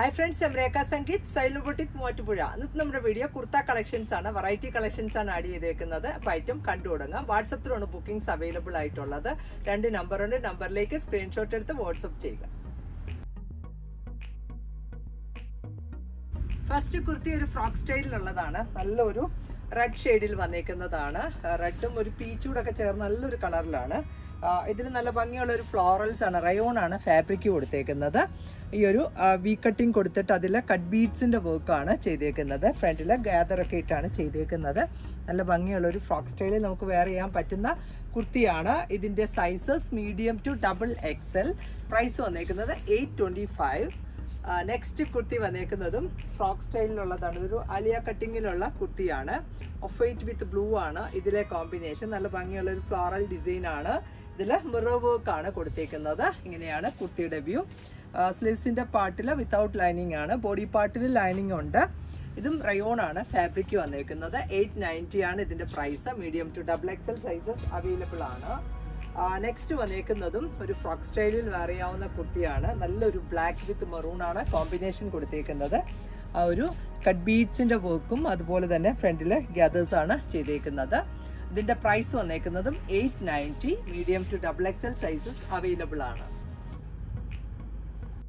Hi friends M Rekha Sangeeth Sailu boutique Muvattupuzha ഇന്നത്തെ നമ്മുടെ video kurta collections ആണ് variety collections ആണ് ആഡ് ചെയ്തേക്കുന്നത്. അപ്പോൾ ഐറ്റം കണ്ടു തുടങ്ങാം. വാട്സപ്പിലാണ് ബുക്കിംഗ്സ് അവൈലബിൾ ആയിട്ടുള്ളത്. രണ്ട് നമ്പറുണ്ട് നമ്പറിലേക്ക് സ്ക്രീൻഷോട്ട് എടുത്ത് വാട്സപ്പ് ചെയ്യുക. ഫസ്റ്റ് കുർത്തി ഒരു ഫ്രോക്ക് സ്റ്റൈലിലുള്ളതാണ് നല്ലൊരു റെഡ് ഷെയ്ഡിൽ വന്നേക്കുന്നതാണ്. റെഡും ഒരു പീച്ചൂടൊക്കെ ചേർന്ന് നല്ലൊരു കളറിലാണ് ഇതിന് നല്ല ഭംഗിയുള്ള ഒരു ഫ്ലോറൽസ് ആണ് റയോൺ ആണ് ഫാബ്രിക് കൊടുത്തേക്കുന്നത്. ഈ ഒരു വി കട്ടിങ് കൊടുത്തിട്ട് അതിൽ കട്ട് ബീഡ്സിന്റെ വർക്കാണ് ചെയ്തേക്കുന്നത്. ഫ്രണ്ടിൽ ഗ്യാദറൊക്കെ ഇട്ടാണ് ചെയ്തേക്കുന്നത്. നല്ല ഭംഗിയുള്ളൊരു ഫ്രോക്ക് സ്റ്റൈലിൽ നമുക്ക് വെയർ ചെയ്യാൻ പറ്റുന്ന കുർത്തിയാണ്. ഇതിന്റെ sizes medium to double XL price വന്നേക്കുന്നത് eight twenty five next kurti വന്നേക്കുന്നതും frock സ്റ്റൈലിലുള്ളതാണ്. ഒരു അലിയ കട്ടിങ്ങിലുള്ള കുർത്തിയാണ്. ഓഫ് വൈറ്റ് വിത്ത് ബ്ലൂ ആണ് ഇതിലെ കോമ്പിനേഷൻ നല്ല ഭംഗിയുള്ള ഒരു ഫ്ലോറൽ ഡിസൈനാണ് ഇതിൽ മിറർ വർക്കാണ് കൊടുത്തേക്കുന്നത്. ഇങ്ങനെയാണ് കുർത്തിയുടെ വ്യൂ സ്ലീവ്സിന്റെ പാർട്ടിൽ വിത്തൗട്ട് ലൈനിങ് ആണ്. ബോഡി പാർട്ടിൽ ലൈനിങ് ഉണ്ട്. ഇതും റയോൺ ആണ് ഫാബ്രിക് വന്നിരിക്കുന്നത് എയ്റ്റ് നയന്റി ആണ് ഇതിന്റെ price medium to double XL sizes available ആണ്. നെക്സ്റ്റ് വന്നേക്കുന്നതും ഒരു ഫ്രോക്ക് സ്റ്റൈലിൽ വേറിയാവുന്ന കുട്ടിയാണ്. നല്ലൊരു ബ്ലാക്ക് വിത്ത് മെറൂൺ ആണ് കോമ്പിനേഷൻ കൊടുത്തേക്കുന്നത്. ആ ഒരു കട്ട് ബീഡ്സിന്റെ വർക്കും അതുപോലെ തന്നെ ഫ്രണ്ടിൽ ഗ്യാദേഴ്സ് ആണ് ചെയ്തേക്കുന്നത്. ഇതിന്റെ price വന്നേക്കുന്നതും eight ninety medium to double XL sizes available ആണ്.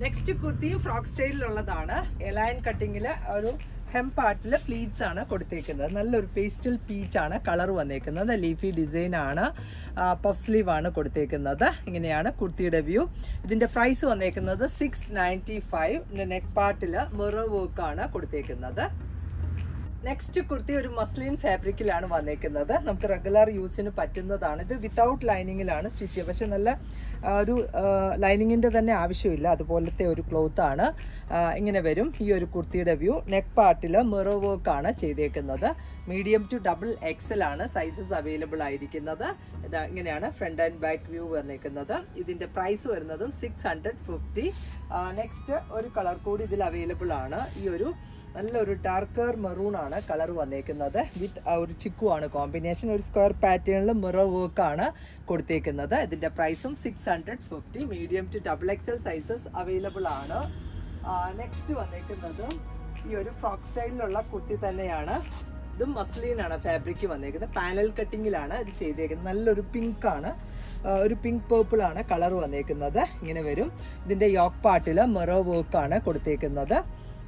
നെക്സ്റ്റ് കുർത്തിയും ഫ്രോക്ക് സ്റ്റൈലിലുള്ളതാണ്. എലയൻ കട്ടിങ്ങിൽ ഒരു ഹെം പാർട്ടിൽ പ്ലീറ്റ്സ് ആണ് കൊടുത്തേക്കുന്നത്. നല്ലൊരു പേസ്റ്റൽ പീച്ച് ആണ് കളർ വന്നേക്കുന്നത്. ലീഫി ഡിസൈൻ ആണ്. പഫ് സ്ലീവ് ആണ് കൊടുത്തേക്കുന്നത്. ഇങ്ങനെയാണ് കുർത്തിയുടെ വ്യൂ ഇതിന്റെ പ്രൈസ് വന്നേക്കുന്നത് സിക്സ് നയന്റി ഫൈവ് നെക്ക് പാർട്ടിൽ മിറർ ആണ് കൊടുത്തേക്കുന്നത്. നെക്സ്റ്റ് കുർത്തി ഒരു മസ്ലിൻ ഫാബ്രിക്കിലാണ് വന്നേക്കുന്നത്. നമുക്ക് റെഗുലർ യൂസിന് പറ്റുന്നതാണ്. ഇത് വിത്തൗട്ട് ലൈനിങ്ങിലാണ് സ്റ്റിച്ച്. ചെയ്യുക പക്ഷെ നല്ല ഒരു ലൈനിങ്ങിന്റെ തന്നെ ആവശ്യമില്ല. അതുപോലത്തെ ഒരു ക്ലോത്ത് ആണ്. ഇങ്ങനെ വരും ഈ ഒരു കുർത്തിയുടെ വ്യൂ നെക്ക് പാർട്ടിൽ മിറർ വർക്ക് ആണ് ചെയ്തേക്കുന്നത്. മീഡിയം ടു ഡബിൾ എക്സൽ ആണ് സൈസസ് അവൈലബിൾ ആയിരിക്കുന്നത്. ഇതാ ഇങ്ങനെയാണ് ഫ്രണ്ട് ആൻഡ് ബാക്ക് വ്യൂ വന്നേക്കുന്നത്. ഇതിന്റെ പ്രൈസ് വരുന്നതും സിക്സ് ഹൺഡ്രഡ് ഫിഫ്റ്റി നെക്സ്റ്റ് ഒരു കളർ കൂടി ഇതിൽ അവൈലബിൾ ആണ്. ഈ ഒരു നല്ലൊരു ഡാർക്കർ മെറൂൺ ആണ് കളർ വന്നേക്കുന്നത്. വിത്ത് ഒരു ചിക്കു ആണ് കോമ്പിനേഷൻ ഒരു സ്ക്വയർ പാറ്റേണിൽ മിറർ ആണ് കൊടുത്തേക്കുന്നത്. ഇതിന്റെ പ്രൈസും six hundred fifty medium to double XL sizes available ആണ്. നെക്സ്റ്റ് വന്നേക്കുന്നത് ഈ ഒരു ഫ്രോക്ക് സ്റ്റൈലിലുള്ള കുർത്തി തന്നെയാണ്. ഇത് മസ്ലീൻ ആണ് ഫാബ്രിക് വന്നേക്കുന്നത്. പാനൽ കട്ടിങ്ങിലാണ് ഇത് ചെയ്തേക്കുന്നത്. നല്ലൊരു പിങ്ക് ആണ്. ഒരു പിങ്ക് പേർപ്പിൾ ആണ് കളർ വന്നേക്കുന്നത്. ഇങ്ങനെ വരും. ഇതിന്റെ യോക്ക് പാർട്ടിൽ മെറോ ആണ് കൊടുത്തേക്കുന്നത്.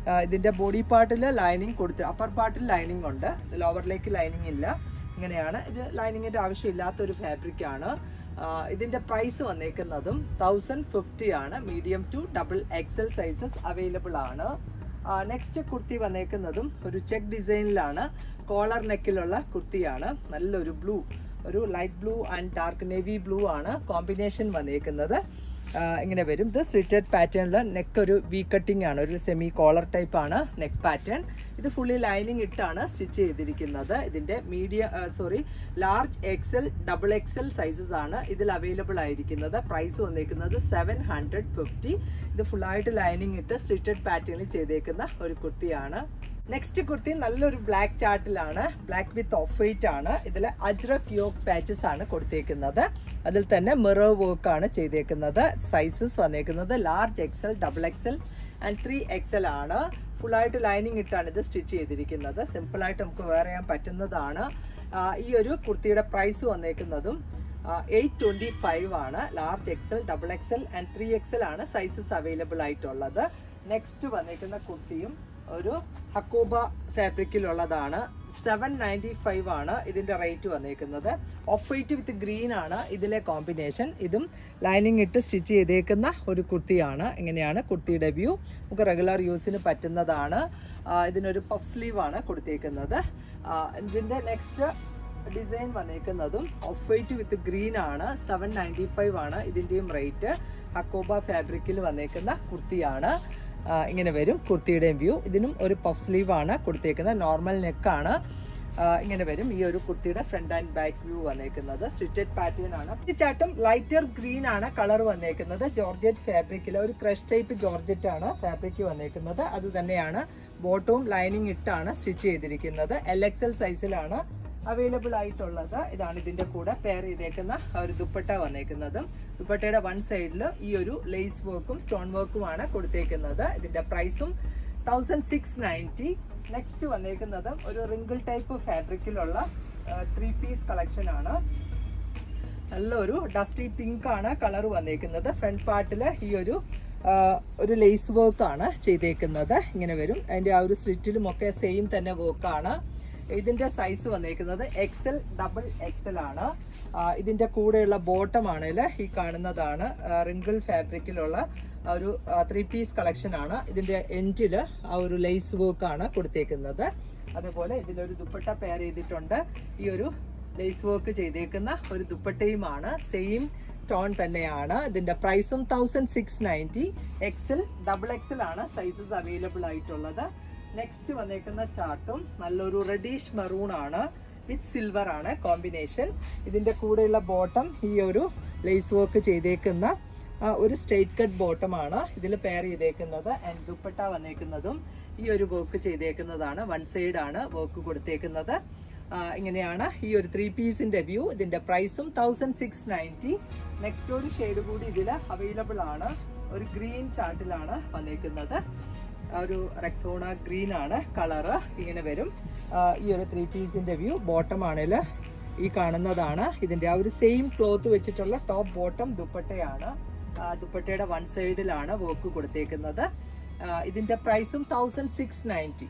ആ, ഇതിന്റെ ബോഡി പാർട്ടിൽ ലൈനിങ് കൊടുത്ത് അപ്പർ പാർട്ടിൽ ലൈനിങ് ഉണ്ട്. ലോവറിലേക്ക് ലൈനിങ് ഇല്ല. ഇങ്ങനെയാണ്. ഇത് ഒരു ഫാബ്രിക് ആണ്. ഇതിന്റെ പ്രൈസ് വന്നേക്കുന്നതും തൗസൻഡ് ഫിഫ്റ്റി ആണ്. Medium to double XL sizes available ആണ്. നെക്സ്റ്റ് കുർത്തി വന്നേക്കുന്നതും ഒരു ചെക്ക് ഡിസൈനിലാണ് കോളർ നെക്കിലുള്ള കുർത്തിയാണ്. നല്ലൊരു ബ്ലൂ ഒരു light blue and dark navy blue ആണ്. കോമ്പിനേഷൻ വന്നേക്കുന്നത്. ഇങ്ങനെ വരും. ഇത് സ്ലിറ്റഡ് പാറ്റേണിൽ നെക്ക് ഒരു വി കട്ടിംഗ് ആണ് ഒരു സെമി കോളർ ടൈപ്പ് ആണ് നെക്ക് പാറ്റേൺ ഇത് ഫുള്ളി ലൈനിങ് ഇട്ടാണ് സ്റ്റിച്ച് ചെയ്തിരിക്കുന്നത്. ഇതിന്റെ medium sorry large XL double XL sizes ആണ് ഇതിൽ അവൈലബിൾ ആയിരിക്കുന്നത്. പ്രൈസ് വന്നിരിക്കുന്നത് സെവൻ ഹൺഡ്രഡ് ഫിഫ്റ്റി ഇത് ഫുള്ളായിട്ട് ലൈനിങ് ഇട്ട് സ്റ്റിറ്റഡ് പാറ്റേണിൽ ചെയ്തേക്കുന്ന ഒരു കുർത്തിയാണ് നെക്സ്റ്റ് കുർത്തി നല്ലൊരു ബ്ലാക്ക് ചാർട്ടിലാണ് ബ്ലാക്ക് വിത്ത് ഓഫ് വൈറ്റ് ആണ്. ഇതിൽ അജ്രക് യോക്ക് പാച്ചസ് ആണ് കൊടുത്തേക്കുന്നത്. അതിൽ തന്നെ മിറർ വർക്ക് ആണ് ചെയ്തേക്കുന്നത്. സൈസസ് വന്നേക്കുന്നത് large XL double XL and three XL ആണ്. ഫുള്ളായിട്ട് ലൈനിങ് ഇട്ടാണ് ഇത് സ്റ്റിച്ച് ചെയ്തിരിക്കുന്നത്. സിമ്പിളായിട്ട് നമുക്ക് വെയർ ചെയ്യാൻ പറ്റുന്നതാണ്. ഈ ഒരു കുർത്തിയുടെ പ്രൈസ് വന്നേക്കുന്നതും എയ്റ്റ് ട്വന്റി ഫൈവ് ആണ്. Large XL double XL and three XL ആണ് സൈസസ് അവൈലബിൾ ആയിട്ടുള്ളത്. നെക്സ്റ്റ് വന്നിരിക്കുന്ന കുർത്തിയും ഒരു ഹക്കോബ ഫാബ്രിക്കിലുള്ളതാണ്. സെവൻ നയന്റി ഫൈവ് ആണ് ഇതിന്റെ റേറ്റ് വന്നിരിക്കുന്നത് ഓഫ് വൈറ്റ് വിത്ത് ഗ്രീൻ ആണ് ഇതിലെ കോമ്പിനേഷൻ ഇതും ലൈനിങ് ഇട്ട് സ്റ്റിച്ച് ചെയ്തേക്കുന്ന ഒരു കുർത്തിയാണ് ഇങ്ങനെയാണ് കുർത്തിയുടെ വ്യൂ നമുക്ക് റെഗുലർ യൂസിന് പറ്റുന്നതാണ്. ഇതിനൊരു പഫ് സ്ലീവ് ആണ് കൊടുത്തേക്കുന്നത്. ഇതിന്റെ നെക്സ്റ്റ് ഡിസൈൻ വന്നേക്കുന്നതും ഓഫ് വൈറ്റ് വിത്ത് ഗ്രീൻ ആണ്. സെവൻ നയന്റി ഫൈവ് ആണ് ഇതിന്റെയും റേറ്റ് അക്കോബ ഫാബ്രിക്കിൽ വന്നേക്കുന്ന കുർത്തിയാണ് ഇങ്ങനെ വരും കുർത്തിയുടെയും വ്യൂ. ഇതിനും ഒരു പഫ് സ്ലീവ് ആണ് കൊടുത്തേക്കുന്നത്. നോർമൽ നെക്കാണ് ഇങ്ങനെ വരും ഈ ഒരു കുർത്തിയുടെ ഫ്രണ്ട് ആൻഡ് ബാക്ക് വ്യൂ വന്നേക്കുന്നത്. സ്റ്റിറ്റഡ് പാറ്റേൺ ആണ്. ഈ ലൈറ്റർ ഗ്രീൻ ആണ് കളർ വന്നേക്കുന്നത്. ജോർജറ്റ് ഫാബ്രിക്കിൽ ഒരു ക്രഷ് ടൈപ്പ് ജോർജറ്റ് ആണ് ഫാബ്രിക് വന്നേക്കുന്നത്. അത് തന്നെയാണ് ബോട്ടവും ലൈനിങ് ഇട്ടാണ് സ്റ്റിച്ച് ചെയ്തിരിക്കുന്നത്. എൽ എക്സ് എൽ സൈസിലാണ് അവൈലബിൾ ആയിട്ടുള്ളത്. ഇതാണ് ഇതിന്റെ കൂടെ പെയർ ചെയ്തേക്കുന്ന ഒരു ദുപ്പട്ട വന്നേക്കുന്നത്. ദുപ്പട്ടയുടെ വൺ സൈഡിൽ ഈ ഒരു ലേസ് വർക്കും സ്റ്റോൺ വർക്കുമാണ് കൊടുത്തേക്കുന്നത്. ഇതിന്റെ പ്രൈസും തൗസൻഡ് സിക്സ് നയന്റി നെക്സ്റ്റ് വന്നേക്കുന്നത് ഒരു റിങ്കിൾ ടൈപ്പ് ഫാബ്രിക്കിലുള്ള ത്രീ പീസ് കളക്ഷൻ ആണ്. നല്ലൊരു ഡസ്റ്റി പിങ്ക് ആണ് കളർ വന്നേക്കുന്നത്. ഫ്രണ്ട് പാർട്ടിൽ ഈ ഒരു ഒരു ലേസ് വർക്കാണ് ചെയ്തേക്കുന്നത്. ഇങ്ങനെ വരും. അതിന്റെ ആ ഒരു സ്ലിറ്റിലും ഒക്കെ സെയിം തന്നെ വർക്കാണ് ഇതിന്റെ സൈസ് വന്നേക്കുന്നത് എക്സൽ ഡബിൾ എക്സൽ ആണ്. ഇതിന്റെ കൂടെയുള്ള ബോട്ടം ആണെങ്കിൽ ഈ കാണുന്നതാണ് റിങ്കിൾ ഫാബ്രിക്കിലുള്ള ഒരു ത്രീ പീസ് കളക്ഷൻ ആണ്. ഇതിന്റെ എൻഡിൽ ആ ഒരു ലേസ് വർക്ക് ആണ് കൊടുത്തേക്കുന്നത്. അതുപോലെ ഇതിലൊരു ദുപ്പട്ട പെയർ ചെയ്തിട്ടുണ്ട്. ഈ ഒരു ലേസ് വർക്ക് ചെയ്തേക്കുന്ന ഒരു ദുപ്പട്ടയുമാണ് സെയിം ടോൺ തന്നെയാണ്. ഇതിന്റെ പ്രൈസും thousand six ninety XL double XL ആണ് സൈസസ് അവൈലബിൾ ആയിട്ടുള്ളത്. നെക്സ്റ്റ് വന്നേക്കുന്ന ചാർട്ടും നല്ലൊരു റെഡീഷ് മെറൂൺ ആണ് വിത്ത് സിൽവർ ആണ് കോമ്പിനേഷൻ ഇതിന്റെ കൂടെയുള്ള ബോട്ടം ഈ ഒരു ലേസ് വർക്ക് ചെയ്തേക്കുന്ന ഒരു സ്ട്രെയിറ്റ് കട്ട് ബോട്ടം ആണ് ഇതിൽ പെയർ ചെയ്തേക്കുന്നത്. ആൻഡ് ദുപ്പട്ട വന്നേക്കുന്നതും ഈ ഒരു വർക്ക് ചെയ്തേക്കുന്നതാണ്. വൺ സൈഡ് ആണ് വർക്ക് കൊടുത്തേക്കുന്നത്. ഇങ്ങനെയാണ് ഈ ഒരു ത്രീ പീസിന്റെ വ്യൂ ഇതിന്റെ പ്രൈസും തൗസൻഡ് സിക്സ് നയന്റി നെക്സ്റ്റ് ഒരു ഷെയ്ഡ് കൂടി ഇതിൽ അവൈലബിൾ ആണ്. ഒരു ഗ്രീൻ ചാർട്ടിലാണ് വന്നേക്കുന്നത്. ഒരു റെക്സോണ ഗ്രീൻ ആണ് കളറ് ഇങ്ങനെ വരും. ഈ ഒരു ത്രീ പീസിന്റെ വ്യൂ ബോട്ടം ആണെങ്കിൽ ഈ കാണുന്നതാണ്. ഇതിന്റെ ആ ഒരു സെയിം ക്ലോത്ത് വെച്ചിട്ടുള്ള ടോപ്പ് ബോട്ടം ദുപ്പട്ടയാണ്. ദുപ്പട്ടയുടെ വൺ സൈഡിലാണ് വർക്ക് കൊടുത്തേക്കുന്നത്. ഇതിന്റെ പ്രൈസും thousand six ninety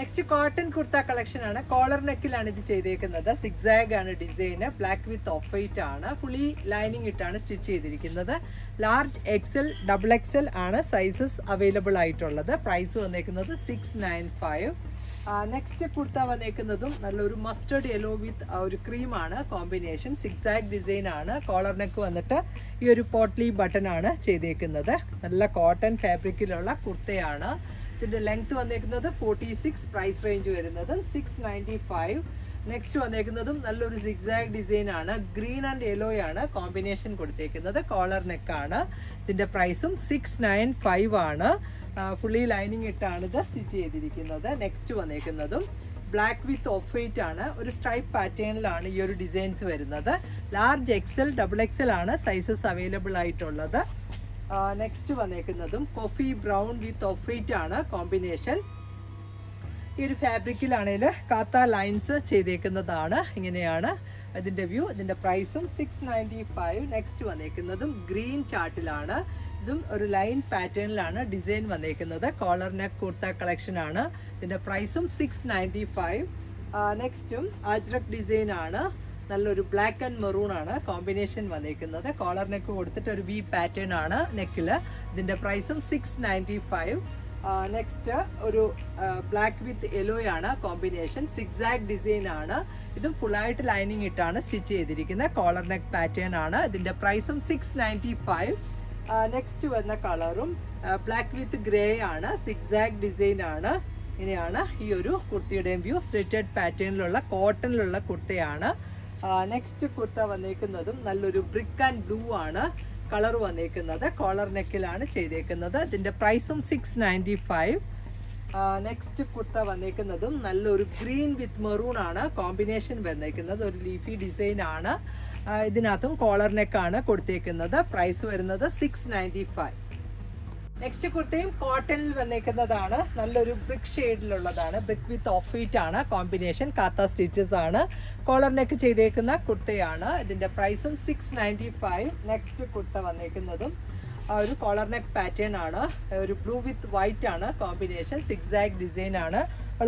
next cotton kurta collection ആണ്. കോളർ നെക്കിലാണ് ഇത് ചെയ്തേക്കുന്നത്. സിക്സാഗ് ആണ് design black with off white ആണ്. ഫുള്ളി ലൈനിങ് ഇട്ടാണ് സ്റ്റിച്ച് ചെയ്തിരിക്കുന്നത്. ലാർജ് എക്സൽ ഡബിൾ എക്സൽ ആണ് സൈസസ് അവൈലബിൾ ആയിട്ടുള്ളത്. പ്രൈസ് വന്നേക്കുന്നത് six nine five next kurta വന്നേക്കുന്നതും നല്ലൊരു മസ്റ്റർഡ് യെല്ലോ വിത്ത് ഒരു ക്രീമാണ് കോമ്പിനേഷൻ സിക്സാഗ് ഡിസൈൻ ആണ്. കോളർ നെക്ക് വന്നിട്ട് ഈ ഒരു പോട്ട്ലി ബട്ടൺ ആണ് ചെയ്തേക്കുന്നത്. നല്ല കോട്ടൺ ഫാബ്രിക്കിലുള്ള കുർത്തയാണ് ഇതിന്റെ ലെങ്ത് വന്നേക്കുന്നത് ഫോർട്ടി സിക്സ് പ്രൈസ് റേഞ്ച് വരുന്നത് സിക്സ് നയന്റി ഫൈവ് നെക്സ്റ്റ് വന്നേക്കുന്നതും നല്ലൊരു സിക്സാഗ് ഡിസൈൻ ആണ്. ഗ്രീൻ ആൻഡ് യെല്ലോ ആണ് കോമ്പിനേഷൻ കൊടുത്തേക്കുന്നത്. കോളർ നെക്കാണ് ആണ്. ഇതിന്റെ പ്രൈസും സിക്സ് നയൻ ഫൈവ് ആണ്. ഫുള്ളി ലൈനിങ് ഇട്ടാണ് ഇത് സ്റ്റിച്ച് ചെയ്തിരിക്കുന്നത്. നെക്സ്റ്റ് വന്നേക്കുന്നതും ബ്ലാക്ക് വിത്ത് ഓഫ് വൈറ്റ് ആണ്. ഒരു സ്ട്രൈപ്പ് പാറ്റേണിലാണ് ഈ ഒരു ഡിസൈൻസ് വരുന്നത്. ലാർജ് എക്സൽ ഡബിൾ എക്സൽ ആണ് സൈസസ് അവൈലബിൾ ആയിട്ടുള്ളത്. Next വന്നേക്കുന്നതും coffee brown with off white ആണ് കോമ്പിനേഷൻ ഈ ഒരു ഫാബ്രിക്കിലാണെങ്കിൽ കാത്ത ലൈൻസ് ചെയ്തേക്കുന്നതാണ്. ഇങ്ങനെയാണ് ഇതിന്റെ വ്യൂ ഇതിന്റെ പ്രൈസും സിക്സ് നയന്റി ഫൈവ് നെക്സ്റ്റ് വന്നേക്കുന്നതും ഗ്രീൻ ചാർട്ടിലാണ് ഇതും ഒരു ലൈൻ പാറ്റേണിലാണ് ഡിസൈൻ വന്നേക്കുന്നത്. കോളർ നെക്ക് കുർത്ത കളക്ഷൻ ആണ്. ഇതിന്റെ പ്രൈസും സിക്സ് നയന്റി ഫൈവ് നെക്സ്റ്റും അജ്രക് ഡിസൈൻ ആണ്. നല്ലൊരു ബ്ലാക്ക് ആൻഡ് മെറൂൺ ആണ് കോമ്പിനേഷൻ വന്നിരിക്കുന്നത് കോളർ നെക്ക് കൊടുത്തിട്ട് ഒരു വി പാറ്റേൺ ആണ് നെക്കിൽ ഇതിന്റെ പ്രൈസും സിക്സ് നയന്റി ഫൈവ് നെക്സ്റ്റ് ഒരു ബ്ലാക്ക് വിത്ത് യെല്ലോ ആണ് കോമ്പിനേഷൻ സിക്സാക്ട് ഡിസൈൻ ആണ്. ഇതും ഫുള്ളായിട്ട് ലൈനിങ് ഇട്ടാണ് സ്റ്റിച്ച് ചെയ്തിരിക്കുന്നത്. കോളർ നെക്ക് പാറ്റേൺ ആണ്. ഇതിന്റെ പ്രൈസും സിക്സ് നയന്റി ഫൈവ് നെക്സ്റ്റ് വന്ന കളറും ബ്ലാക്ക് വിത്ത് ഗ്രേ ആണ്. സിക്സാക്ട് ഡിസൈൻ ആണ്. ഇങ്ങനെയാണ് ഈ ഒരു കുർത്തിയുടെയും വ്യൂ സ്ട്രിറ്റഡ് പാറ്റേണിലുള്ള കോട്ടണിലുള്ള കുർത്തയാണ്. നെക്സ്റ്റ് കുർത്ത വന്നേക്കുന്നതും നല്ലൊരു ബ്രിക്ക് ആൻഡ് ബ്ലൂ ആണ് കളർ വന്നേക്കുന്നത്. കോളർ നെക്കിലാണ് ചെയ്തേക്കുന്നത്. ഇതിന്റെ പ്രൈസും six ninety five next kurta വന്നേക്കുന്നതും നല്ലൊരു ഗ്രീൻ വിത്ത് മെറൂൺ ആണ് കോമ്പിനേഷൻ വന്നേക്കുന്നത്. ഒരു ലീഫി ഡിസൈൻ ആണ്. ഇതിനകത്തും കോളർ നെക്കാണ് കൊടുത്തേക്കുന്നത്. പ്രൈസ് വരുന്നത് സിക്സ് നയന്റി ഫൈവ് നെക്സ്റ്റ് കുർത്തയും കോട്ടണിൽ വന്നേക്കുന്നതാണ്. നല്ലൊരു ബ്രിക്ക് ഷെയ്ഡിലുള്ളതാണ് ബ്രിക്ക് വിത്ത് ഓഫ് വൈറ്റ് ആണ്. കോമ്പിനേഷൻ കാത്ത സ്റ്റിച്ചസ് ആണ്. കോളർ നെക്ക് ചെയ്തേക്കുന്ന കുർത്തയാണ്. ഇതിന്റെ പ്രൈസും six ninety five next kurta വന്നേക്കുന്നതും ഒരു കോളർ നെക്ക് പാറ്റേൺ ആണ്. ഒരു ബ്ലൂ വിത്ത് വൈറ്റ് ആണ്. കോമ്പിനേഷൻ സിക്സാഗ് ഡിസൈൻ ആണ്.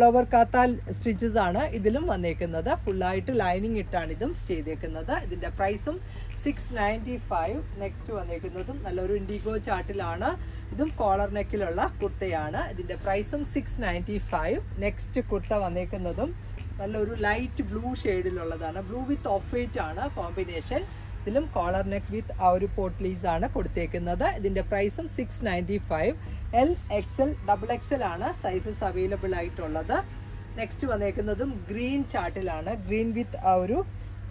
ഓവർ കാത്താൽ സ്റ്റിച്ചസ് ആണ് ഇതിലും വന്നേക്കുന്നത്. ഫുള്ളായിട്ട് ലൈനിങ് ഇട്ടാണ് ഇതും ചെയ്തേക്കുന്നത്. ഇതിന്റെ പ്രൈസും സിക്സ് നയന്റി ഫൈവ് നെക്സ്റ്റ് വന്നേക്കുന്നതും നല്ലൊരു ഇൻഡിഗോ ചാർട്ടിലാണ് ഇതും കോളർ നെക്കിലുള്ള കുർത്തയാണ്. ഇതിന്റെ പ്രൈസും six ninety five next kurta വന്നേക്കുന്നതും നല്ലൊരു ലൈറ്റ് ബ്ലൂ ഷെയ്ഡിലുള്ളതാണ് ബ്ലൂ വിത്ത് ഓഫ് വൈറ്റ് ആണ് കോമ്പിനേഷൻ ഇതിലും കോളർ നെക്ക് വിത്ത് ആ ഒരു പോട്ട്ലീസ് ആണ് കൊടുത്തേക്കുന്നത്. ഇതിന്റെ പ്രൈസും six ninety five L X L double X L ആണ് സൈസസ് അവൈലബിൾ ആയിട്ടുള്ളത്. നെക്സ്റ്റ് വന്നേക്കുന്നതും ഗ്രീൻ ചാർട്ടിലാണ് ഗ്രീൻ വിത്ത് ആ ഒരു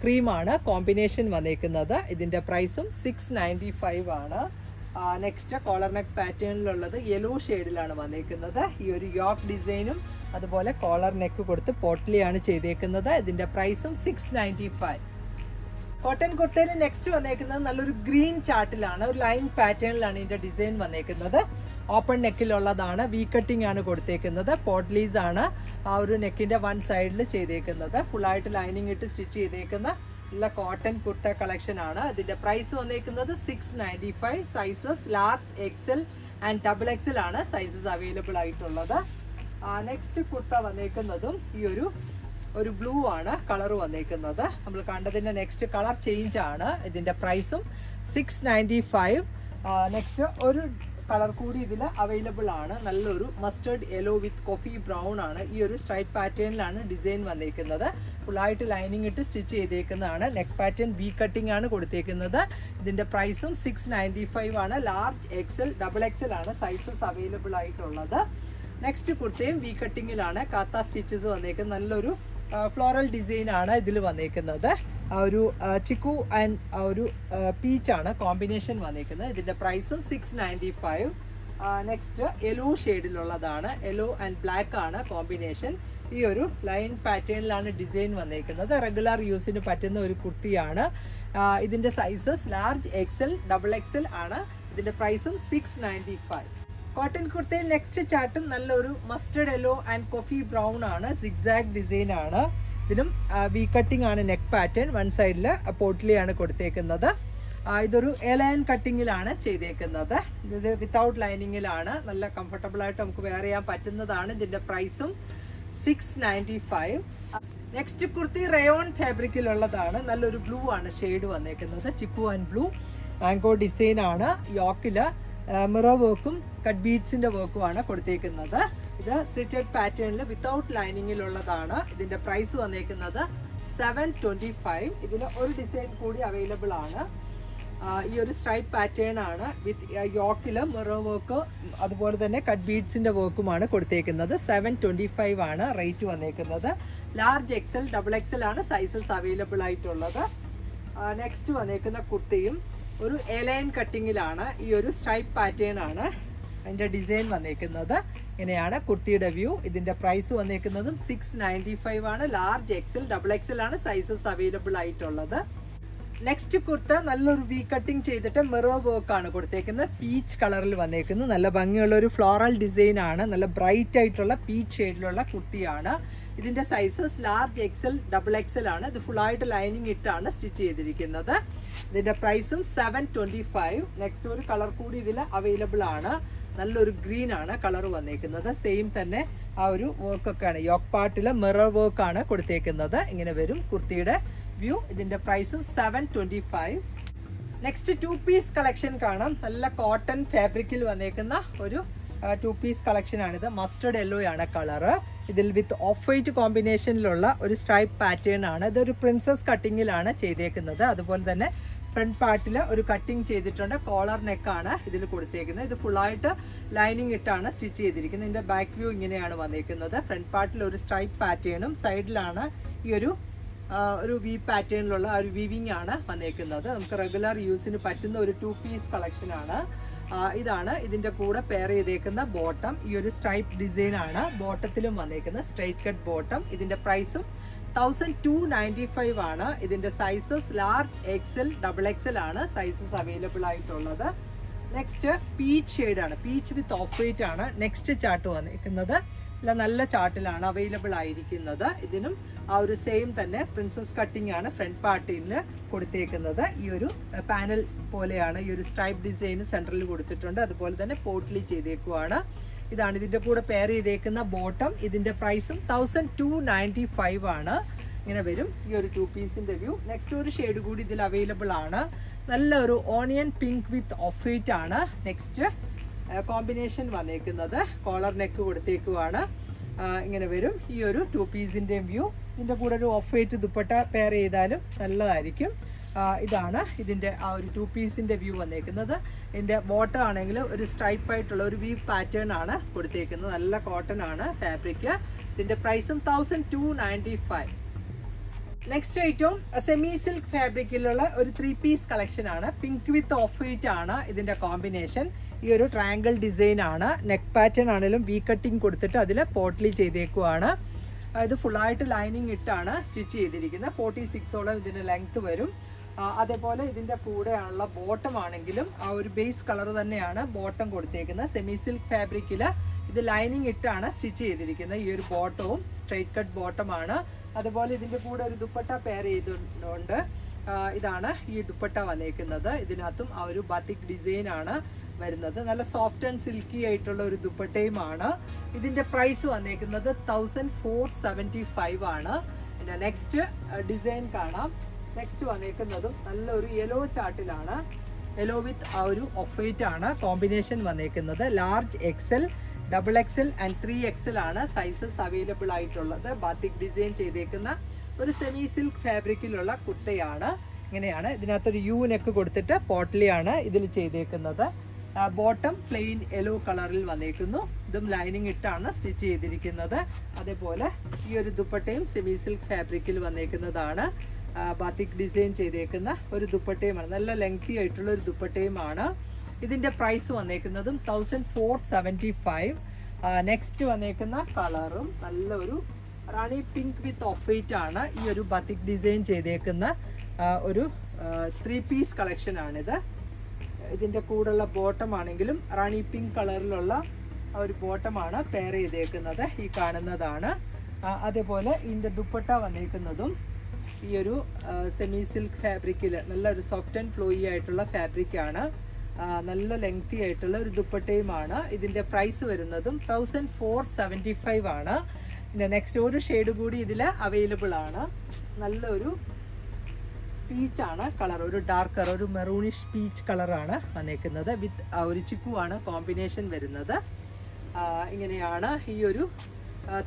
ക്രീമാണ് കോമ്പിനേഷൻ വന്നേക്കുന്നത്. ഇതിന്റെ പ്രൈസും സിക്സ് നയന്റി ഫൈവ് ആണ്. നെക്സ്റ്റ് കോളർ നെക്ക് പാറ്റേണിലുള്ളത് യെല്ലോ ഷെയ്ഡിലാണ് വന്നേക്കുന്നത്. ഈ ഒരു യോക്ക് ഡിസൈനും അതുപോലെ കോളർ നെക്ക് കൊടുത്ത് പോട്ട്ലിയാണ് ചെയ്തേക്കുന്നത്. ഇതിന്റെ പ്രൈസും സിക്സ് നയന്റി ഫൈവ് കോട്ടൺ കുർത്തയിൽ നെക്സ്റ്റ് വന്നേക്കുന്നത് നല്ലൊരു ഗ്രീൻ ചാർട്ടിലാണ് ഒരു ലൈൻ പാറ്റേണിലാണ് ഇതിന്റെ ഡിസൈൻ വന്നേക്കുന്നത്. ഓപ്പൺ നെക്കിലുള്ളതാണ് വി കട്ടിംഗ് ആണ് കൊടുത്തേക്കുന്നത്. പോട്ട്ലീസ് ആണ് ആ ഒരു നെക്കിന്റെ വൺ സൈഡിൽ ചെയ്തേക്കുന്നത്. ഫുള്ളായിട്ട് ലൈനിങ് ഇട്ട് സ്റ്റിച്ച് ചെയ്തേക്കുന്ന ഉള്ള കോട്ടൺ കുർത്ത കളക്ഷൻ ആണ്. അതിന്റെ പ്രൈസ് വന്നേക്കുന്നത് six ninety five sizes large XL and double XL ആണ് സൈസസ് അവൈലബിൾ ആയിട്ടുള്ളത്. നെക്സ്റ്റ് കുർത്ത വന്നേക്കുന്നതും ഈ ഒരു ഒരു ബ്ലൂ ആണ് കളർ വന്നേക്കുന്നത്. നമ്മൾ കണ്ടതിന്റെ നെക്സ്റ്റ് കളർ ചേഞ്ച് ആണ്. ഇതിന്റെ പ്രൈസും സിക്സ് നയന്റി ഫൈവ് നെക്സ്റ്റ് ഒരു കളർ കൂടി ഇതിൽ അവൈലബിൾ ആണ്. നല്ലൊരു mustard yellow with coffee brown ആണ്. ഈ ഒരു സ്ട്രൈറ്റ് പാറ്റേണിലാണ് ഡിസൈൻ വന്നേക്കുന്നത്. ഫുള്ളായിട്ട് ലൈനിങ് ഇട്ട് സ്റ്റിച്ച് ചെയ്തേക്കുന്നതാണ്. നെക്ക് പാറ്റേൺ വി കട്ടിംഗ് ആണ് കൊടുത്തേക്കുന്നത്. ഇതിന്റെ പ്രൈസും സിക്സ് നയന്റി ഫൈവ് ആണ്. ലാർജ് എക്സൽ ഡബിൾ എക്സൽ ആണ് സൈസസ് അവൈലബിൾ ആയിട്ടുള്ളത്. നെക്സ്റ്റ് കുർത്തയും വി കട്ടിങ്ങിലാണ് കാത്ത സ്റ്റിച്ചസ് വന്നേക്കുന്നത്. നല്ലൊരു ഫ്ലോറൽ ഡിസൈൻ ആണ് ഇതിൽ വന്നേക്കുന്നത്. ഒരു ചിക്കു ആൻഡ് ഒരു പീച്ചാണ് കോമ്പിനേഷൻ വന്നിരിക്കുന്നത്. ഇതിന്റെ പ്രൈസും six ninety five next yellow ഷെയ്ഡിലുള്ളതാണ് yellow and black ആണ് കോമ്പിനേഷൻ. ഈ ഒരു ലൈൻ പാറ്റേണിലാണ് ഡിസൈൻ വന്നിരിക്കുന്നത്. റെഗുലർ യൂസിന് പറ്റുന്ന ഒരു കുർത്തിയാണ്. ഇതിന്റെ sizes large XL double XL ആണ്. ഇതിന്റെ പ്രൈസും സിക്സ് നയന്റി ഫൈവ് കോട്ടൺ കുർത്തയിൽ നെക്സ്റ്റ് ചാർട്ടും നല്ലൊരു mustard yellow and coffee brown ആണ്. സിക്സാക്ട് ഡിസൈൻ ആണ്. ഇതിലും വി കട്ടിംഗ് ആണ് നെക്ക് പാറ്റേൺ വൺ സൈഡിൽ പോട്ടിലിയാണ് കൊടുത്തേക്കുന്നത്. ഇതൊരു എലയൻ കട്ടിങ്ങിലാണ് ചെയ്തേക്കുന്നത്. ഇത് വിത്തൗട്ട് ലൈനിങ്ങിലാണ് നല്ല കംഫർട്ടബിൾ ആയിട്ട് നമുക്ക് വെയർ ചെയ്യാൻ പറ്റുന്നതാണ് ഇതിന്റെ പ്രൈസും six ninety five next kurti rayon ഫാബ്രിക്കിലുള്ളതാണ് നല്ലൊരു ബ്ലൂ ആണ് ഷെയ്ഡ് വന്നേക്കുന്നത്. Chikoo and blue mango design ആണ്. യോക്കിൽ മിറർ വർക്കും കട്ട് ബീഡ്സിന്റെ വർക്കുമാണ് കൊടുത്തേക്കുന്നത്. ഇത് സ്റ്റിറ്റഡ് പാറ്റേണിൽ വിത്തൗട്ട് ലൈനിങ്ങിലുള്ളതാണ് ഇതിന്റെ പ്രൈസ് വന്നേക്കുന്നത് സെവൻ ട്വന്റി ഫൈവ് ഇതിന് ഒരു ഡിസൈൻ കൂടി അവൈലബിൾ ആണ്. ഈ ഒരു സ്ട്രൈപ്പ് പാറ്റേൺ ആണ് വിത്ത് യോക്കിൽ മിറർ വർക്ക് അതുപോലെ തന്നെ കട്ട് ബീഡ്സിന്റെ വർക്കുമാണ് കൊടുത്തേക്കുന്നത്. സെവൻ ട്വന്റി ഫൈവ് ആണ് റേറ്റ് വന്നേക്കുന്നത്. ലാർജ് എക്സൽ ഡബിൾ എക്സൽ ആണ് സൈസസ് അവൈലബിൾ ആയിട്ടുള്ളത്. നെക്സ്റ്റ് വന്നേക്കുന്ന കുർത്തിയും ഒരു എലൈൻ കട്ടിങ്ങിലാണ് ഈ ഒരു സ്ട്രൈപ്പ് പാറ്റേൺ ആണ്. അതിന്റെ ഡിസൈൻ വന്നേക്കുന്നത്. ഇങ്ങനെയാണ് കുർത്തിയുടെ വ്യൂ ഇതിന്റെ പ്രൈസ് വന്നേക്കുന്നതും സിക്സ് നയന്റി ഫൈവ് ആണ്. ലാർജ് എക്സൽ ഡബിൾ എക്സൽ ആണ് സൈസസ് അവൈലബിൾ ആയിട്ടുള്ളത്. നെക്സ്റ്റ് കുർത്ത നല്ലൊരു വി കട്ടിങ് ചെയ്തിട്ട് മിറർ വർക്ക് ആണ് കൊടുത്തേക്കുന്നത്. പീച്ച് കളറിൽ വന്നേക്കുന്നത് നല്ല ഭംഗിയുള്ള ഒരു ഫ്ലോറൽ ഡിസൈൻ ആണ്. നല്ല ബ്രൈറ്റ് ആയിട്ടുള്ള പീച്ച് ഷെയ്ഡിലുള്ള കുർത്തിയാണ്. ഇതിന്റെ sizes large XL double XL ആണ്. ഇത് ഫുൾ ആയിട്ട് ലൈനിങ് ഇട്ടാണ് സ്റ്റിച്ച് ചെയ്തിരിക്കുന്നത്. ഇതിന്റെ പ്രൈസും സെവൻ ട്വന്റി ഫൈവ് നെക്സ്റ്റ് ഒരു കളർ കൂടി ഇതിൽ അവൈലബിൾ ആണ്. നല്ലൊരു ഗ്രീൻ ആണ് കളർ വന്നേക്കുന്നത്. സെയിം തന്നെ ആ ഒരു വർക്ക് ഒക്കെ ആണ് യോക്ക് പാർട്ടിലെ മിറർ വർക്ക് ആണ് കൊടുത്തേക്കുന്നത്. ഇങ്ങനെ വരും കുർത്തിയുടെ വ്യൂ ഇതിന്റെ പ്രൈസും seven twenty five next two piece collection കാണാം. നല്ല കോട്ടൺ ഫാബ്രിക്കിൽ വന്നേക്കുന്ന ഒരു ടു പീസ് കളക്ഷൻ ആണിത്. മസ്റ്റർഡ് യെല്ലോ ആണ് കളറ് ഇതിൽ വിത്ത് ഓഫ് വൈറ്റ് കോമ്പിനേഷനിലുള്ള ഒരു സ്ട്രൈപ്പ് പാറ്റേൺ ആണ്. ഇതൊരു പ്രിൻസസ് കട്ടിങ്ങിലാണ് ചെയ്തേക്കുന്നത്. അതുപോലെ തന്നെ ഫ്രണ്ട് പാർട്ടിൽ ഒരു കട്ടിങ് ചെയ്തിട്ടുണ്ട്. കോളർ നെക്കാണ് ഇതിൽ കൊടുത്തേക്കുന്നത്. ഇത് ഫുള്ളായിട്ട് ലൈനിങ് ഇട്ടാണ് സ്റ്റിച്ച് ചെയ്തിരിക്കുന്നത്. ഇതിന്റെ ബാക്ക് വ്യൂ ഇങ്ങനെയാണ് വന്നിരിക്കുന്നത് ഫ്രണ്ട് പാർട്ടിൽ ഒരു സ്ട്രൈപ്പ് പാറ്റേണും സൈഡിലാണ് ഈ ഒരു ഒരു വി പാറ്റേണിലുള്ള ഒരു വിവിങ് ആണ് വന്നേക്കുന്നത്. നമുക്ക് റെഗുലർ യൂസിന് പറ്റുന്ന ഒരു ടു പീസ് ആ, ഇതാണ് ഇതിന്റെ കൂടെ പെയർ ചെയ്തേക്കുന്ന ബോട്ടം ഈ ഒരു സ്ട്രൈപ്പ് ഡിസൈൻ ആണ്. ബോട്ടത്തിലും വന്നേക്കുന്ന സ്ട്രൈറ്റ് കട്ട് ബോട്ടം ഇതിന്റെ പ്രൈസും തൗസൻഡ് ടു നയന്റി ഫൈവ് ആണ്. ഇതിന്റെ sizes large XL double XL ആണ് സൈസസ് അവൈലബിൾ ആയിട്ടുള്ളത്. നെക്സ്റ്റ് പീച്ച് ആണ്. പീച്ച് വിത്ത് ഓഫ് വൈറ്റ് ആണ്. നെക്സ്റ്റ് ചാട്ട് വന്നിരിക്കുന്നത് നല്ല ചാർട്ടിലാണ് അവൈലബിൾ ആയിരിക്കുന്നത്. ഇതിനും ആ ഒരു സെയിം തന്നെ പ്രിൻസസ് കട്ടിംഗ് ആണ് ഫ്രണ്ട് പാർട്ടിയിൽ കൊടുത്തേക്കുന്നത്. ഈ ഒരു പാനൽ പോലെയാണ് ഈ ഒരു സ്ട്രൈപ്പ് ഡിസൈൻ സെൻട്രലിൽ കൊടുത്തിട്ടുണ്ട്. അതുപോലെ തന്നെ പോട്ട്ലി ചെയ്തേക്കുവാണ്. ഇതാണ് ഇതിന്റെ കൂടെ പെയർ ചെയ്തേക്കുന്ന ബോട്ടം ഇതിന്റെ പ്രൈസും തൗസൻഡ് ടു നയന്റി ഫൈവ് ആണ്. ഇങ്ങനെ വരും. ഈ ഒരു ടു പീസിന്റെ വ്യൂ നെക്സ്റ്റ് ഒരു ഷെയ്ഡ് കൂടി ഇതിൽ അവൈലബിൾ ആണ്. നല്ല ഒരു onion pink with off white ആണ്. നെക്സ്റ്റ് കോമ്പിനേഷൻ വന്നേക്കുന്നത്. കോളർ നെക്ക് കൊടുത്തേക്കുവാണ്. ഇങ്ങനെ വരും. ഈ ഒരു ടു പീസിന്റെയും വ്യൂ ഇതിന്റെ കൂടെ ഒരു ഓഫ് വൈറ്റ് ദുപ്പട്ട പെയർ ചെയ്താലും നല്ലതായിരിക്കും. ഇതാണ് ഇതിന്റെ ആ ഒരു ടു പീസിന്റെ വ്യൂ വന്നേക്കുന്നത്. ഇതിന്റെ ബോട്ടം ആണെങ്കിൽ ഒരു സ്ട്രൈപ്പ് ആയിട്ടുള്ള ഒരു വീ പാറ്റേൺ ആണ് കൊടുത്തേക്കുന്നത്. നല്ല കോട്ടൺ ആണ് ഫാബ്രിക് ഇതിന്റെ പ്രൈസും thousand two ninety five next item semi silk ഫാബ്രിക്കിലുള്ള ഒരു ത്രീ പീസ് കളക്ഷൻ ആണ് പിങ്ക് വിത്ത് ഓഫ് വൈറ്റ് ആണ് ഇതിന്റെ കോമ്പിനേഷൻ ഈ ഒരു ട്രയാങ്കിൾ ഡിസൈൻ ആണ് നെക്ക് പാറ്റേൺ ആണെങ്കിലും വി കട്ടിങ് കൊടുത്തിട്ട് അതിൽ പോട്ട്ലി ചെയ്തേക്കുവാണ്. ഇത് ഫുള്ളായിട്ട് ലൈനിങ് ഇട്ടാണ് സ്റ്റിച്ച് ചെയ്തിരിക്കുന്നത്. ഫോർട്ടി സിക്സോളം ഇതിന്റെ ലെങ്ത് വരും. അതേപോലെ ഇതിന്റെ കൂടെയാണുള്ള ബോട്ടം ആണെങ്കിലും ആ ഒരു ബേസ് കളർ തന്നെയാണ് ബോട്ടം കൊടുത്തേക്കുന്നത്. സെമി സിൽക്ക് ഫാബ്രിക്കിൽ ഇത് ലൈനിങ് ഇട്ടാണ് സ്റ്റിച്ച് ചെയ്തിരിക്കുന്നത്. ഈ ഒരു ബോട്ടവും സ്ട്രൈറ്റ് കട്ട് ബോട്ടമാണ്. അതുപോലെ ഇതിന്റെ കൂടെ ഒരു ദുപ്പട്ട പെയർ ചെയ്തുകൊണ്ട് ഇതാണ് ഈ ദുപ്പട്ട വന്നേക്കുന്നത്. ഇതിനകത്തും ആ ഒരു ബത്തിക് ഡിസൈൻ ആണ് വരുന്നത്. നല്ല സോഫ്റ്റ് ആൻഡ് സിൽക്കി ആയിട്ടുള്ള ഒരു ദുപ്പട്ടയുമാണ്. ഇതിന്റെ പ്രൈസ് വന്നേക്കുന്നത് തൗസൻഡ് ഫോർ സെവന്റി ഫൈവ് ആണ്. പിന്നെ നെക്സ്റ്റ് ഡിസൈൻ കാണാം. നെക്സ്റ്റ് വന്നേക്കുന്നതും നല്ലൊരു യെല്ലോ ചാർട്ടിലാണ് യെല്ലോ വിത്ത് ആ ഒരു ഓഫ് ആണ്. കോമ്പിനേഷൻ വന്നേക്കുന്നത്. Large XL double XL and three XL sizes sizes available ആയിട്ടുള്ളത്. ബാത്തിക് ഡിസൈൻ ചെയ്തേക്കുന്ന ഒരു സെമി സിൽക്ക് ഫാബ്രിക്കിലുള്ള കുർത്തയാണ്. ഇങ്ങനെയാണ്. ഇതിനകത്തൊരു യു നെക്ക് കൊടുത്തിട്ട് പോട്ട്ലിയാണ് ഇതിൽ ചെയ്തേക്കുന്നത്. ബോട്ടം പ്ലെയിൻ യെല്ലോ കളറിൽ വന്നേക്കുന്നു. ഇതും ലൈനിങ് ഇട്ടാണ് സ്റ്റിച്ച് ചെയ്തിരിക്കുന്നത്. അതേപോലെ ഈ ഒരു ദുപ്പട്ടയും സെമി സിൽക്ക് ഫാബ്രിക്കിൽ വന്നേക്കുന്നതാണ്. ബാത്തിക് ഡിസൈൻ ചെയ്തേക്കുന്ന ഒരു ദുപ്പട്ടയുമാണ്. നല്ല ലെങ്തി ആയിട്ടുള്ള ഒരു ദുപ്പട്ടയുമാണ്. ഇതിന്റെ price വന്നേക്കുന്നതും thousand four seventy five next വന്നേക്കുന്ന കളറും നല്ലൊരു rani pink with off white ആണ് ഈ ഒരു ബത്തിക് ഡിസൈൻ ചെയ്തേക്കുന്ന ഒരു ത്രീ പീസ് കളക്ഷൻ ആണിത്. ഇതിന്റെ കൂടെയുള്ള ബോട്ടം ആണെങ്കിലും റാണി പിങ്ക് കളറിലുള്ള ഒരു ബോട്ടമാണ് പെയർ ചെയ്തേക്കുന്നത് ഈ കാണുന്നതാണ്. അതേപോലെ ഇതിന്റെ ദുപ്പട്ട വന്നേക്കുന്നതും ഈ ഒരു സെമി സിൽക്ക് ഫാബ്രിക്കിൽ നല്ലൊരു സോഫ്റ്റ് ആൻഡ് ഫ്ലോയി ആയിട്ടുള്ള ഫാബ്രിക്കാണ് നല്ല ലെങ്തി ആയിട്ടുള്ള ഒരു ദുപ്പട്ടയുമാണ് ഇതിന്റെ പ്രൈസ് വരുന്നതും തൗസൻഡ് ഫോർ സെവന്റി ഫൈവ് ആണ്. പിന്നെ നെക്സ്റ്റ് ഒരു ഷെയ്ഡ് കൂടി ഇതിൽ അവൈലബിൾ ആണ്. നല്ലൊരു പീച്ചാണ് കളർ ഒരു ഡാർക്കർ ഒരു മെറൂണിഷ് പീച്ച് കളറാണ് വന്നേക്കുന്നത്. വിത്ത് ഒരു ചിക്കുവാണ് കോമ്പിനേഷൻ വരുന്നത്. ഇങ്ങനെയാണ് ഈ ഒരു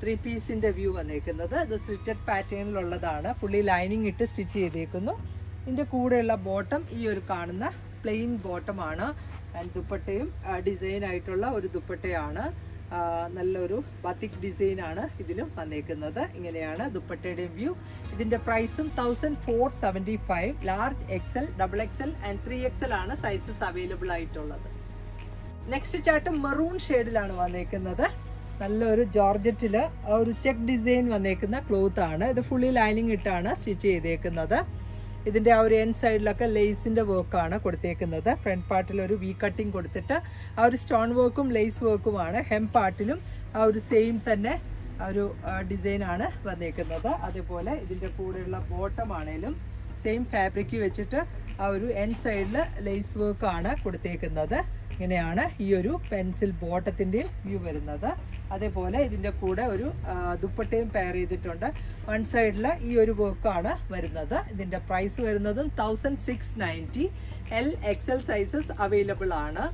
ത്രീ പീസിന്റെ വ്യൂ വന്നേക്കുന്നത്. ഇത് സ്റ്റിറ്റഡ് പാറ്റേണിലുള്ളതാണ് ഫുള്ളി ലൈനിങ് ഇട്ട് സ്റ്റിച്ച് ചെയ്തേക്കുന്നു. ഇതിന്റെ കൂടെയുള്ള ബോട്ടം ഈ ഒരു കാണുന്ന പ്ലെയിൻ ബോട്ടമാണ്. ആൻഡ് ദുപ്പട്ടയും ഡിസൈൻ ആയിട്ടുള്ള ഒരു ദുപ്പട്ടയാണ്. നല്ലൊരു ബത്തിക് ഡിസൈൻ ആണ് ഇതിലും വന്നേക്കുന്നത്. ഇങ്ങനെയാണ് ദുപ്പട്ടയുടെയും വ്യൂ. ഇതിന്റെ പ്രൈസും thousand four seventy five. Large XL double XL and three XL ആണ് സൈസസ് അവൈലബിൾ ആയിട്ടുള്ളത്. നെക്സ്റ്റ് ചാട്ട് മെറൂൺ ഷെയ്ഡിലാണ് വന്നേക്കുന്നത്. നല്ലൊരു ജോർജറ്റിൽ ഒരു ചെക്ക് ഡിസൈൻ വന്നേക്കുന്ന ക്ലോത്ത് ആണ്. ഇത് ഫുള്ളി ലൈനിങ് ഇട്ടാണ് സ്റ്റിച്ച് ചെയ്തേക്കുന്നത്. ഇതിന്റെ ആ ഒരു എൻ സൈഡിലൊക്കെ ലേസിന്റെ വർക്കാണ് കൊടുത്തേക്കുന്നത്. ഫ്രണ്ട് പാർട്ടിൽ ഒരു വി കട്ടിങ് കൊടുത്തിട്ട് ആ ഒരു സ്റ്റോൺ വർക്കും ലേസ് വർക്കുമാണ് ഹെം പാർട്ടിലും ആ ഒരു സെയിം തന്നെ ഒരു ഡിസൈനാണ് വന്നേക്കുന്നത്. അതുപോലെ ഇതിന്റെ കൂടെയുള്ള ബോട്ടം ആണേലും സെയിം ഫാബ്രിക് വെച്ചിട്ട് ആ ഒരു എൻ സൈഡിൽ ലേസ് വർക്ക് ആണ് കൊടുത്തേക്കുന്നത്. ഇങ്ങനെയാണ് ഈ ഒരു പെൻസിൽ ബോട്ടത്തിന്റെയും വ്യൂ വരുന്നത്. അതേപോലെ ഇതിന്റെ കൂടെ ഒരു ദുപ്പട്ടയും പെയർ ചെയ്തിട്ടുണ്ട്. വൺ സൈഡിൽ ഈ ഒരു വർക്കാണ് വരുന്നത്. ഇതിന്റെ പ്രൈസ് വരുന്നതും thousand six ninety L XL sizes available ആണ്.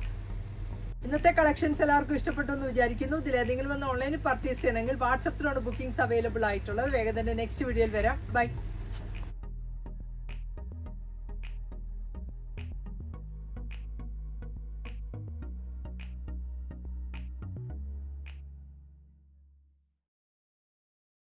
ഇന്നത്തെ കളക്ഷൻസ് എല്ലാവർക്കും ഇഷ്ടപ്പെട്ടു എന്ന് വിചാരിക്കുന്നു. ഇതിലേതെങ്കിലും ഒന്ന് ഓൺലൈനിൽ പർച്ചേസ് ചെയ്യണമെങ്കിൽ വാട്സപ്പിലാണ് ബുക്കിംഗ്സ് അവൈലബിൾ ആയിട്ടുള്ളത്. വേഗം തന്നെ നെക്സ്റ്റ് വീഡിയോയിൽ വരാം. ബൈ